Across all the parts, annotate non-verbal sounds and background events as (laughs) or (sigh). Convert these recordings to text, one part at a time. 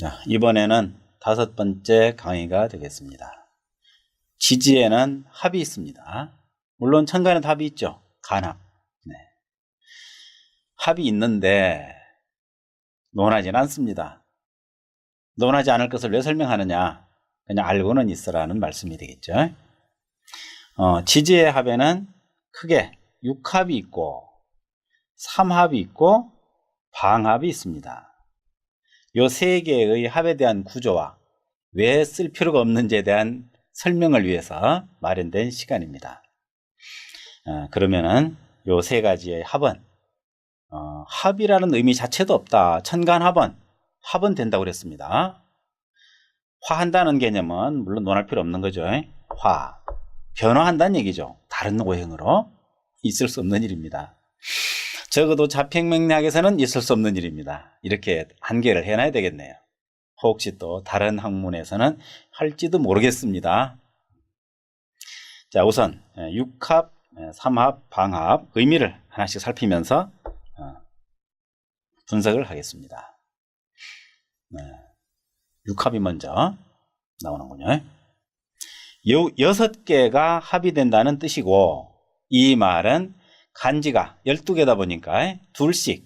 자, 이번에는 다섯 번째 강의가 되겠습니다. 지지에는 합이 있습니다. 물론 천간에도 합이 있죠. 간합. 네. 합이 있는데 논하진 않습니다. 논하지 않을 것을 왜 설명하느냐? 그냥 알고는 있으라는 말씀이 되겠죠. 어, 지지의 합에는 크게 육합이 있고 삼합이 있고 방합이 있습니다. 요 세 개의 합에 대한 구조와 왜 쓸 필요가 없는지에 대한 설명을 위해서 마련된 시간입니다. 어, 그러면은 요 세 가지의 합은 어, 합이라는 의미 자체도 없다. 천간합은 합은 된다고 그랬습니다. 화한다는 개념은 물론 논할 필요 없는 거죠. 화 변화한다는 얘기죠. 다른 오행으로 있을 수 없는 일입니다. 적어도 자평명리학에서는 있을 수 없는 일입니다. 이렇게 한계를 해놔야 되겠네요. 혹시 또 다른 학문에서는 할지도 모르겠습니다. 자, 우선 육합, 삼합, 방합 의미를 하나씩 살피면서 어, 분석을 하겠습니다. 네. 육합이 먼저 나오는군요. 요 여섯 개가 합의된다는 뜻이고 이 말은 간지가 12개다 보니까 둘씩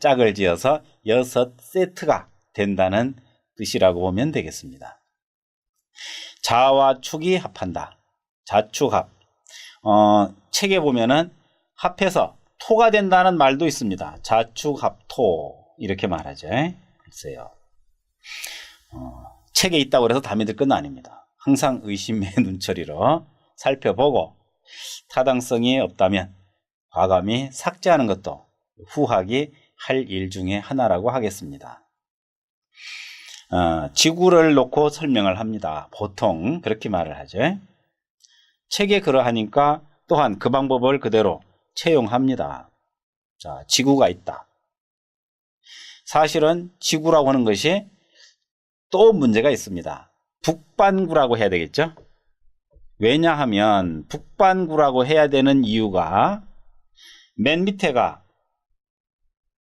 짝을 지어서 여섯 세트가 된다는 뜻이라고 보면 되겠습니다. 자와 축이 합한다. 자축합. 어, 책에 보면은 합해서 토가 된다는 말도 있습니다. 자축합토 이렇게 말하죠. 글쎄요. 어, 책에 있다고 해서 다 믿을 건 아닙니다. 항상 의심의 (laughs) 눈초리로 살펴보고 타당성이 없다면 과감히 삭제하는 것도 후학이 할 일 중에 하나라고 하겠습니다. 어, 지구를 놓고 설명을 합니다. 보통 그렇게 말을 하죠. 책에 그러하니까 또한 그 방법을 그대로 채용합니다. 자, 지구가 있다. 사실은 지구라고 하는 것이 또 문제가 있습니다. 북반구라고 해야 되겠죠? 왜냐하면 북반구라고 해야 되는 이유가 맨 밑에가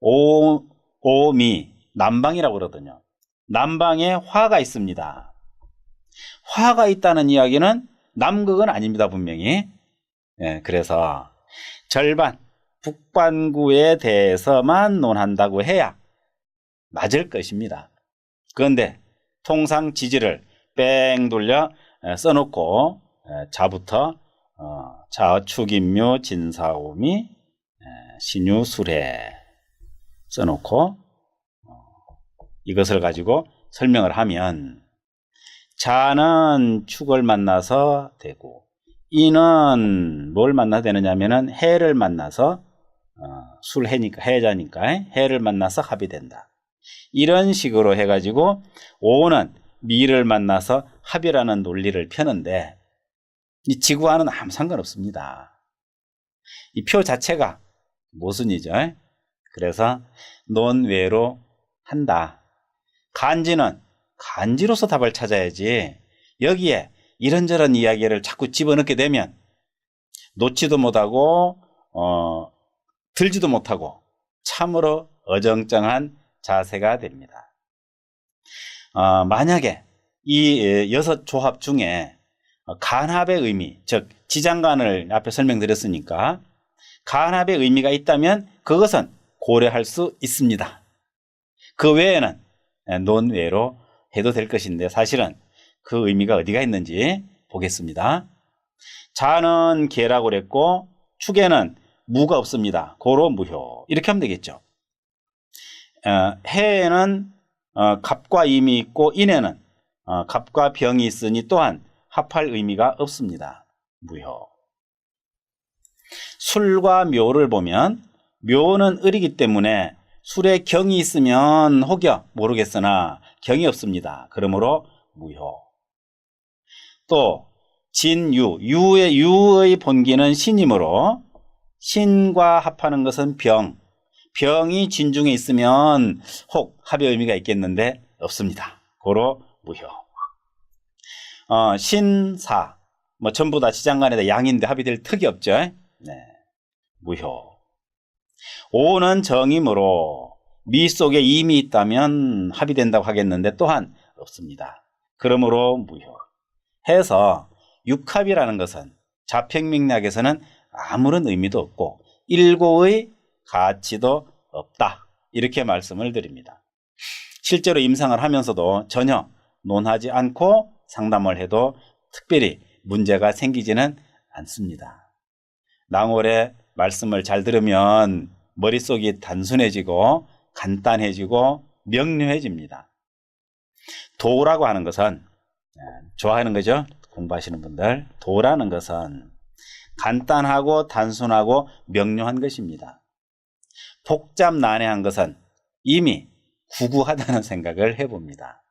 오, 오미, 남방이라고 그러거든요. 남방에 화가 있습니다. 화가 있다는 이야기는 남극은 아닙니다, 분명히. 예, 그래서 절반, 북반구에 대해서만 논한다고 해야 맞을 것입니다. 그런데 통상 지지를 뺑 돌려 써놓고 자부터 어, 자축인묘 진사오미 신유술해 써놓고 어, 이것을 가지고 설명을 하면 자는 축을 만나서 되고 이는 뭘 만나 되느냐면은 해를 만나서 어, 술해니까 해자니까 해를 만나서 합이 된다. 이런 식으로 해가지고 오는 미를 만나서 합이라는 논리를 펴는데 이 지구와는 아무 상관없습니다. 이 표 자체가 모순이죠. 그래서 논외로 한다. 간지는 간지로서 답을 찾아야지 여기에 이런저런 이야기를 자꾸 집어넣게 되면 놓지도 못하고 어, 들지도 못하고 참으로 어정쩡한 자세가 됩니다. 어, 만약에 이 여섯 조합 중에 간합의 의미, 즉 지장간을 앞에 설명드렸으니까 간합의 의미가 있다면 그것은 고려할 수 있습니다. 그 외에는 논외로 해도 될 것인데 사실은 그 의미가 어디가 있는지 보겠습니다. 자는 개라고 그랬고 축에는 무가 없습니다. 고로 무효 이렇게 하면 되겠죠. 어, 해에는 어, 갑과 임이 있고 인에는 어, 갑과 병이 있으니 또한 합할 의미가 없습니다. 무효. 술과 묘를 보면 묘는 을이기 때문에 술에 경이 있으면 혹여 모르겠으나 경이 없습니다. 그러므로 무효. 또 진유, 유의 유의 본기는 신이므로 신과 합하는 것은 병. 병이 진중에 있으면 혹 합의 의미가 있겠는데 없습니다. 고로 무효. 어, 신사 뭐 전부 다 지장간에다 양인데 합이 될 턱이 없죠. 네. 무효. 오는 정이므로 미 속에 임이 있다면 합의된다고 하겠는데 또한 없습니다. 그러므로 무효. 해서 육합이라는 것은 자평명리학에서는 아무런 의미도 없고 일고의 가치도 없다. 이렇게 말씀을 드립니다. 실제로 임상을 하면서도 전혀 논하지 않고 상담을 해도 특별히 문제가 생기지는 않습니다. 낭월의 말씀을 잘 들으면 머릿속이 단순해지고 간단해지고 명료해집니다. 도라고 하는 것은 예, 좋아하는 거죠. 공부하시는 분들. 도라는 것은 간단하고 단순하고 명료한 것입니다. 복잡 난해한 것은 이미 구구하다는 생각을 해봅니다.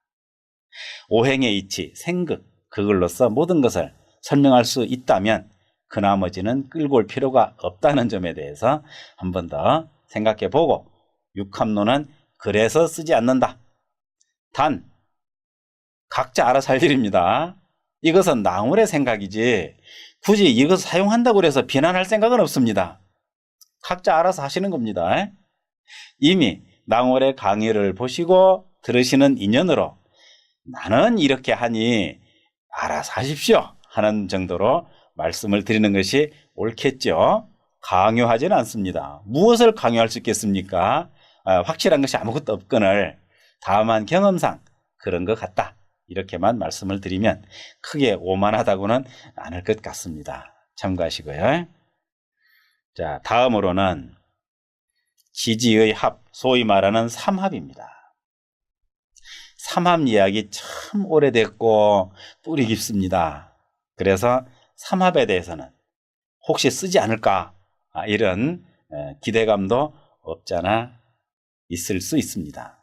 오행의 이치, 생극, 그걸로서 모든 것을 설명할 수 있다면 그 나머지는 끌고 올 필요가 없다는 점에 대해서 한 번 더 생각해 보고 육합론은 그래서 쓰지 않는다. 단 각자 알아서 할 일입니다. 이것은 나물의 생각이지 굳이 이것을 사용한다고 해서 비난할 생각은 없습니다. 각자 알아서 하시는 겁니다. 이미 낭월의 강의를 보시고 들으시는 인연으로 나는 이렇게 하니 알아서 하십시오 하는 정도로 말씀을 드리는 것이 옳겠죠. 강요하지는 않습니다. 무엇을 강요할 수 있겠습니까? 아, 확실한 것이 아무것도 없거늘 다만 경험상 그런 것 같다. 이렇게만 말씀을 드리면 크게 오만하다고는 않을 것 같습니다. 참고하시고요. 자, 다음으로는 지지의 합, 소위 말하는 삼합입니다. 삼합 이야기 참 오래됐고 뿌리 깊습니다. 그래서 삼합에 대해서는 혹시 쓰지 않을까 아, 이런 기대감도 없잖아 있을 수 있습니다.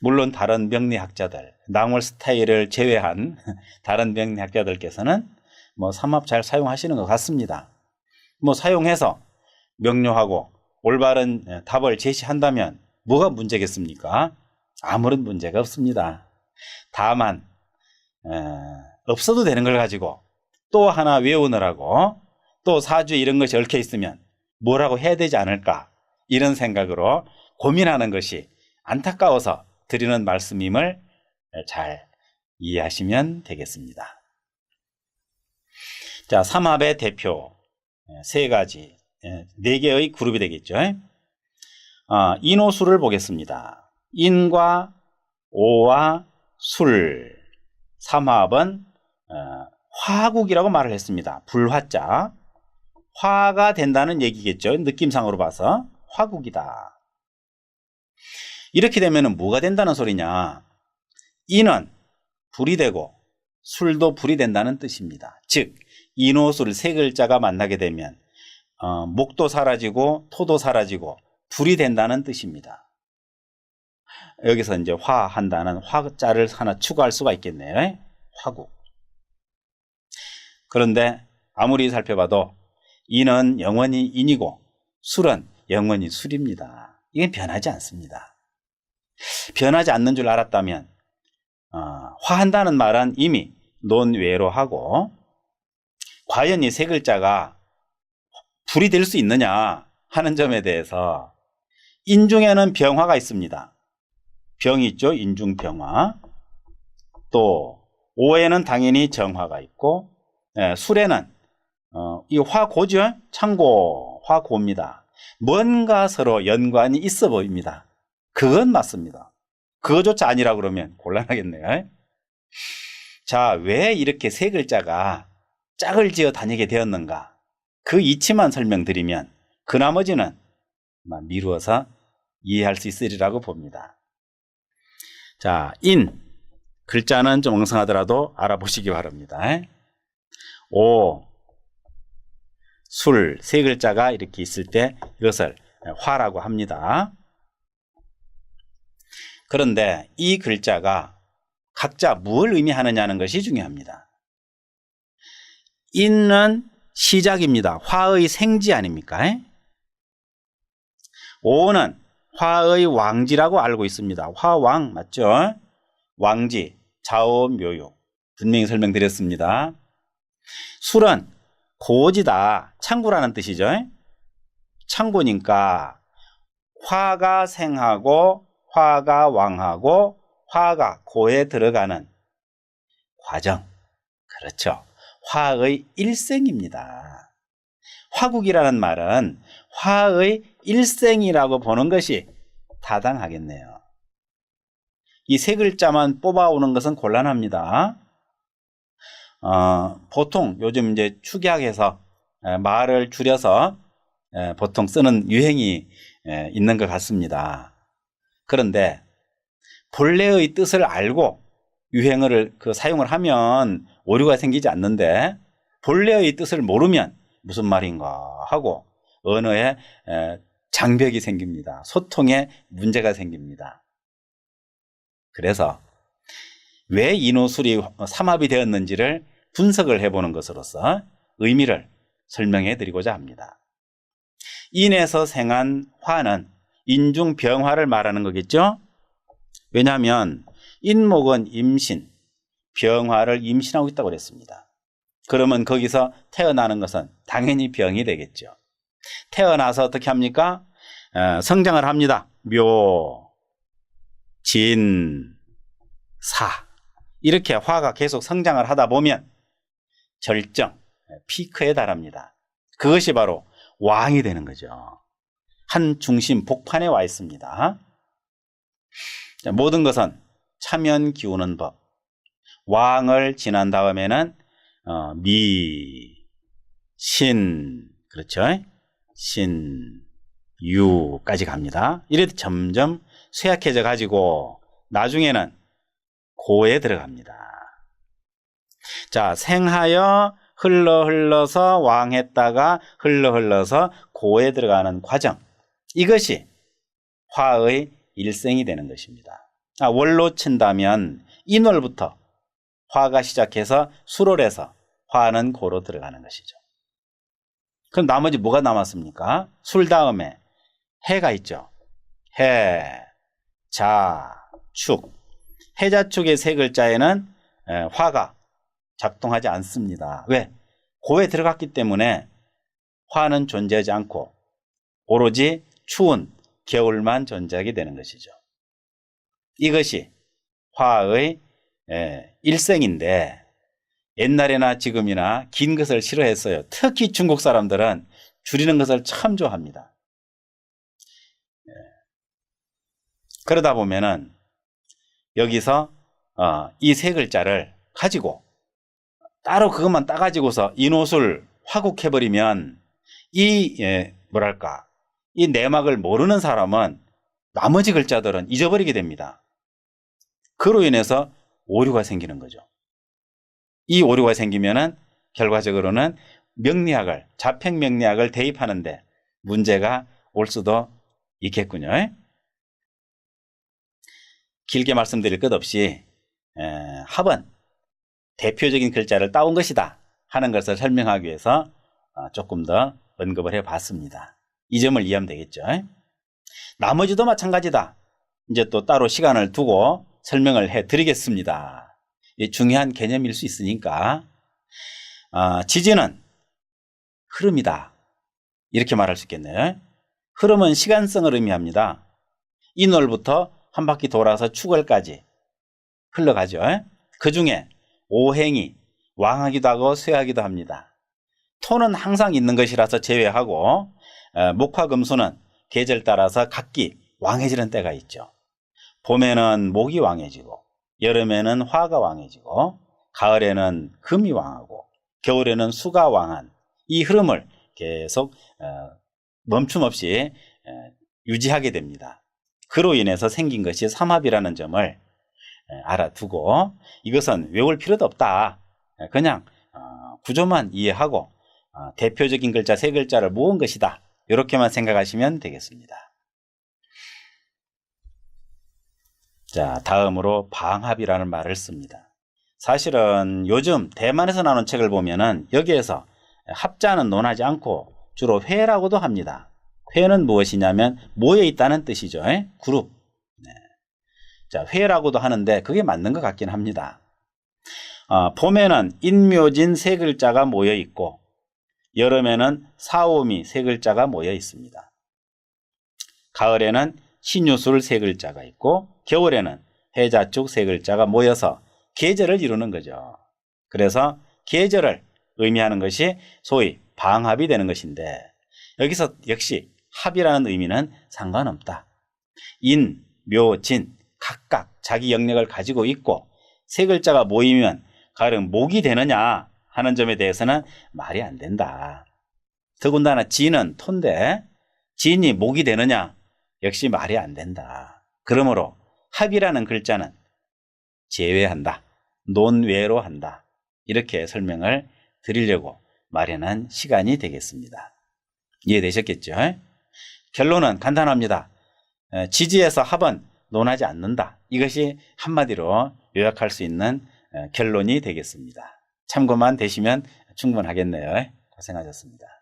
물론 다른 명리학자들, 낭월 스타일을 제외한 (laughs) 다른 명리학자들께서는 뭐 삼합 잘 사용하시는 것 같습니다. 뭐 사용해서 명료하고 올바른 답을 제시한다면 뭐가 문제겠습니까? 아무런 문제가 없습니다. 다만 에, 없어도 되는 걸 가지고 또 하나 외우느라고 또 사주에 이런 것이 얽혀 있으면 뭐라고 해야 되지 않을까 이런 생각으로 고민하는 것이 안타까워서 드리는 말씀임을 잘 이해하시면 되겠습니다. 자, 삼합의 대표 세 가지, 네 개의 그룹이 되겠죠. 어, 인호수를 보겠습니다. 인과 오와 술, 삼합은 어, 화국이라고 말을 했습니다. 불화자. 화가 된다는 얘기겠죠. 느낌상으로 봐서 화국이다. 이렇게 되면 뭐가 된다는 소리냐? 인은 불이 되고 술도 불이 된다는 뜻입니다. 즉 인호술 세 글자가 만나게 되면 어, 목도 사라지고 토도 사라지고 불이 된다는 뜻입니다. 여기서 이제 화한다는 화자를 하나 추가할 수가 있겠네요. 화국. 그런데 아무리 살펴봐도 인은 영원히 인이고 술은 영원히 술입니다. 이게 변하지 않습니다. 변하지 않는 줄 알았다면 어, 화한다는 말은 이미 논외로 하고 과연 이 세 글자가 불이 될 수 있느냐 하는 점에 대해서 인중에는 병화가 있습니다. 병이 있죠. 인중병화. 또 오에는 당연히 정화가 있고 예, 술에는 어, 이 화고죠. 창고 화고입니다. 뭔가 서로 연관이 있어 보입니다. 그건 맞습니다. 그거조차 아니라 그러면 곤란하겠네요. 자, 왜 이렇게 세 글자가 짝을 지어 다니게 되었는가? 그 이치만 설명드리면 그 나머지는 미루어서 이해할 수 있으리라고 봅니다. 자, 인. 글자는 좀 엉성하더라도 알아보시기 바랍니다. 오, 술, 세 글자가 이렇게 있을 때 이것을 화라고 합니다. 그런데 이 글자가 각자 뭘 의미하느냐는 것이 중요합니다. 인은 시작입니다. 화의 생지 아닙니까? 오는 화의 왕지라고 알고 있습니다. 화왕 맞죠? 왕지, 자오묘육 분명히 설명드렸습니다. 술은 고지다, 창고라는 뜻이죠. 창고니까 화가 생하고 화가 왕하고 화가 고에 들어가는 과정. 그렇죠. 화의 일생입니다. 화국이라는 말은 화의 일생이라고 보는 것이 타당하겠네요. 이 세 글자만 뽑아오는 것은 곤란합니다. 어, 보통 요즘 이제 축약해서 에, 말을 줄여서 에, 보통 쓰는 유행이 에, 있는 것 같습니다. 그런데 본래의 뜻을 알고 유행어를 그 사용을 하면 오류가 생기지 않는데 본래의 뜻을 모르면 무슨 말인가 하고 언어에 에, 장벽이 생깁니다. 소통에 문제가 생깁니다. 그래서 왜 인호술이 삼합이 되었는지를 분석을 해보는 것으로서 의미를 설명해 드리고자 합니다. 인에서 생한 화는 인중병화를 말하는 거겠죠? 왜냐하면 인목은 임신, 병화를 임신하고 있다고 그랬습니다. 그러면 거기서 태어나는 것은 당연히 병이 되겠죠. 태어나서 어떻게 합니까? 어, 성장을 합니다. 묘, 진, 사. 이렇게 화가 계속 성장을 하다 보면 절정, 피크에 달합니다. 그것이 바로 왕이 되는 거죠. 한 중심 복판에 와 있습니다. 자, 모든 것은 차면 기우는 법. 왕을 지난 다음에는 어, 미, 신, 그렇죠? 신, 유까지 갑니다. 이래 점점 쇠약해져 가지고 나중에는 고에 들어갑니다. 자, 생하여 흘러 흘러서 왕했다가 흘러 흘러서 고에 들어가는 과정. 이것이 화의 일생이 되는 것입니다. 아, 월로 친다면 인월부터 화가 시작해서 수월해서 화는 고로 들어가는 것이죠. 그럼 나머지 뭐가 남았습니까? 술 다음에 해가 있죠. 해, 자, 축. 해자축의 세 글자에는 화가 작동하지 않습니다. 왜? 고에 들어갔기 때문에 화는 존재하지 않고 오로지 추운 겨울만 존재하게 되는 것이죠. 이것이 화의 일생인데 옛날에나 지금이나 긴 것을 싫어했어요. 특히 중국 사람들은 줄이는 것을 참 좋아합니다. 그러다 보면은 여기서 어, 이세 글자를 가지고 따로 그것만 따가지고서 인옷을 화국해버리면 이 예, 뭐랄까 이 내막을 모르는 사람은 나머지 글자들은 잊어버리게 됩니다. 그로 인해서 오류가 생기는 거죠. 이 오류가 생기면은 결과적으로는 명리학을 자평 명리학을 대입하는데 문제가 올 수도 있겠군요. 길게 말씀드릴 것 없이 에, 합은 대표적인 글자를 따온 것이다 하는 것을 설명하기 위해서 어, 조금 더 언급을 해 봤습니다. 이 점을 이해하면 되겠죠. 나머지도 마찬가지다. 이제 또 따로 시간을 두고 설명을 해 드리겠습니다. 중요한 개념일 수 있으니까 어, 지진은 흐름이다. 이렇게 말할 수 있겠네요. 흐름은 시간성을 의미합니다. 인월부터 한 바퀴 돌아서 축월까지 흘러가죠. 그 중에 오행이 왕하기도 하고 쇠하기도 합니다. 토는 항상 있는 것이라서 제외하고 목화금수는 계절 따라서 각기 왕해지는 때가 있죠. 봄에는 목이 왕해지고 여름에는 화가 왕해지고 가을에는 금이 왕하고 겨울에는 수가 왕한 이 흐름을 계속 멈춤 없이 유지하게 됩니다. 그로 인해서 생긴 것이 삼합이라는 점을 알아두고 이것은 외울 필요도 없다. 그냥 어, 구조만 이해하고 어, 대표적인 글자 세 글자를 모은 것이다. 이렇게만 생각하시면 되겠습니다. 자, 다음으로 방합이라는 말을 씁니다. 사실은 요즘 대만에서 나오는 책을 보면은 여기에서 합자는 논하지 않고 주로 회라고도 합니다. 회는 무엇이냐면 모여 있다는 뜻이죠. 그룹. 네. 자, 회라고도 하는데 그게 맞는 것 같긴 합니다. 어, 봄에는 인묘진 세 글자가 모여 있고 여름에는 사오미 세 글자가 모여 있습니다. 가을에는 신유술 세 글자가 있고 겨울에는 해자축 세 글자가 모여서 계절을 이루는 거죠. 그래서 계절을 의미하는 것이 소위 방합이 되는 것인데 여기서 역시 합이라는 의미는 상관없다. 인, 묘, 진 각각 자기 영역을 가지고 있고 세 글자가 모이면 가령 목이 되느냐 하는 점에 대해서는 말이 안 된다. 더군다나 진은 토인데 진이 목이 되느냐 역시 말이 안 된다. 그러므로 합이라는 글자는 제외한다. 논외로 한다. 이렇게 설명을 드리려고 마련한 시간이 되겠습니다. 이해되셨겠죠? 결론은 간단합니다. 에, 지지에서 합은 논하지 않는다. 이것이 한마디로 요약할 수 있는 에, 결론이 되겠습니다. 참고만 되시면 충분하겠네요. 고생하셨습니다.